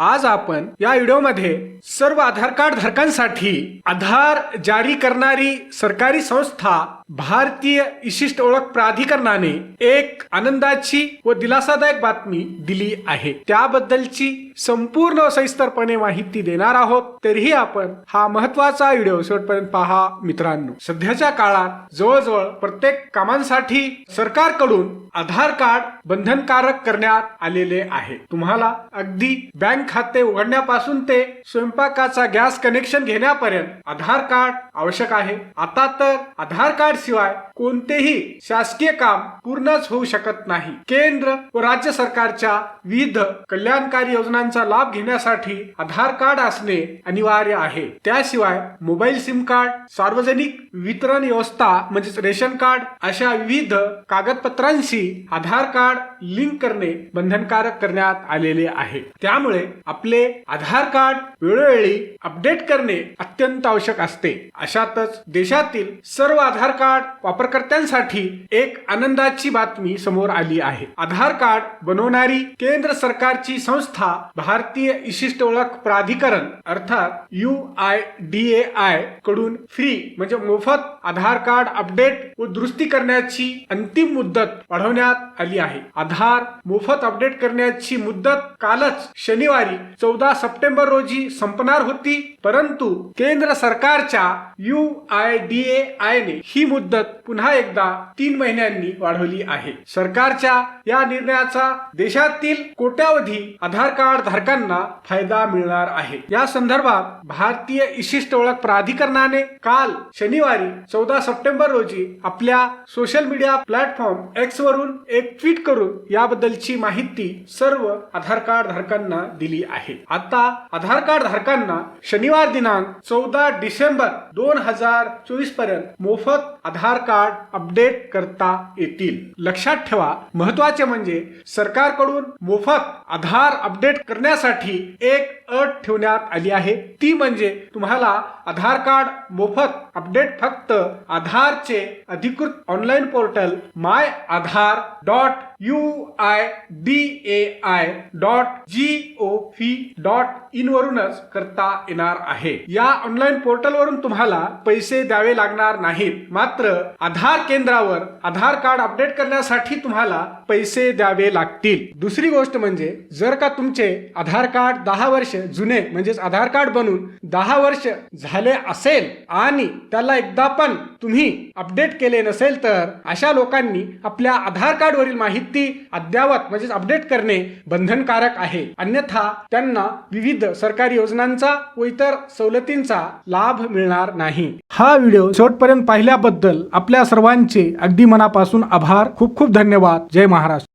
आज आपण या व्हिडिओमध्ये सर्व आधार कार्ड धारकांसाठी आधार जारी करणारी सरकारी संस्था भारतीय विशिष्ट ओळख प्राधिकरणाने एक आनंदाची व दिलासादायक बातमी दिली आहे. त्याबद्दलची संपूर्ण सविस्तरपणे माहिती देणार आहोत. तरीही आपण हा महत्त्वाचा व्हिडिओ शेवटपर्यंत पहा मित्रांनो. सध्याच्या काळात जवळजवळ प्रत्येक कामांसाठी सरकारकडून आधार कार्ड बंधनकारक करण्यात आलेले आहे. तुम्हाला अगदी बँक खाते उघडण्यापासून ते स्वयंपाकाचा गॅस कनेक्शन घेण्यापर्यंत आधार कार्ड आवश्यक आहे. आता तर आधार कार्ड शिवाय कोणतेही शासकीय काम पूर्णच होऊ शकत नाही. केंद्र व राज्य सरकारच्या विविध कल्याणकारी योजनांचा लाभ घेण्यासाठी आधार कार्ड असणे अनिवार्य आहे. त्याशिवाय मोबाईल सिम कार्ड सार्वजनिक वितरण व्यवस्था म्हणजेच रेशन कार्ड अशा विविध कागदपत्रांशी आधार कार्ड लिंक करणे बंधनकारक करण्यात आलेले आहे. त्यामुळे आपले आधार कार्ड वेळोवेळी अपडेट करणे अत्यंत आवश्यक असते. अशातच देशातील सर्व आधार कार्ड वापरकर्त्यांसाठी एक आनंदाची बातमी समोर आली आहे. आधार कार्ड बनवणारी केंद्र सरकारची संस्था भारतीय विशिष्ट ओळख प्राधिकरण अर्थात यू आय डी ए आयकडून फ्री म्हणजे मोफत आधार कार्ड अपडेट व दुरुस्ती करण्याची अंतिम मुदत वाढवण्यात आली आहे. आधार मोफत अपडेट करण्याची मुदत कालच शनिवारी चौदा सप्टेंबर रोजी संपणार होती परंतु केंद्र सरकारच्या U I D A I ने ही मुदत पुन्हा एकदा तीन महिन्यांनी वाढवली आहे. सरकारच्या या निर्णयाचा देशातील कोट्यावधी आधार कार्ड धारकांना फायदा मिळणार आहे. या संदर्भात भारतीय विशिष्ट ओळख प्राधिकरणाने काल शनिवारी चौदा सप्टेंबर रोजी आपल्या सोशल मीडिया प्लॅटफॉर्म एक्स वरून एक ट्विट करून याबद्दलची माहिती सर्व आधार कार्ड धारकांना दिली आहे. आता आधार कार्ड धारकांना शनिवार दिनांक चौदा डिसेंबर दोन हजार चोवीसपर्यंत मोफत आधार कार्ड अपडेट करता येतील. लक्षात ठेवा महत्त्वाचे म्हणजे सरकारकडून मोफत आधार अपडेट करण्यासाठी एक अट ठेवण्यात आली आहे. ती म्हणजे तुम्हाला आधार कार्ड मोफत अपडेट फक्त आधारचे अधिकृत online portal my Aadhaar dot U I D A I dot G O V dot in वरूनच करता येणार आहे. या ऑनलाईन पोर्टलवरून तुम्हाला पैसे द्यावे लागणार नाहीत. मात्र आधार केंद्रावर आधार कार्ड अपडेट करण्यासाठी तुम्हाला पैसे द्यावे लागतील. दुसरी गोष्ट म्हणजे जर का तुमचे आधार कार्ड दहा वर्ष जुने म्हणजेच आधार कार्ड बनून दहा वर्ष झाले असेल आणि त्याला एकदा पण तुम्ही अपडेट केले नसेल तर अशा लोकांनी आपल्या आधार कार्ड वरील माहिती अद्यावत म्हणजेच अपडेट करणे बंधनकारक आहे. अन्यथा त्यांना विविध सरकारी योजनांचा व इतर सवलतींचा लाभ मिळणार नाही. हा व्हिडिओ शेवटपर्यंत पाहिल्याबद्दल आपल्या सर्वांचे अगदी मनापासून आभार. खूप खूप धन्यवाद. जय महाराष्ट्र.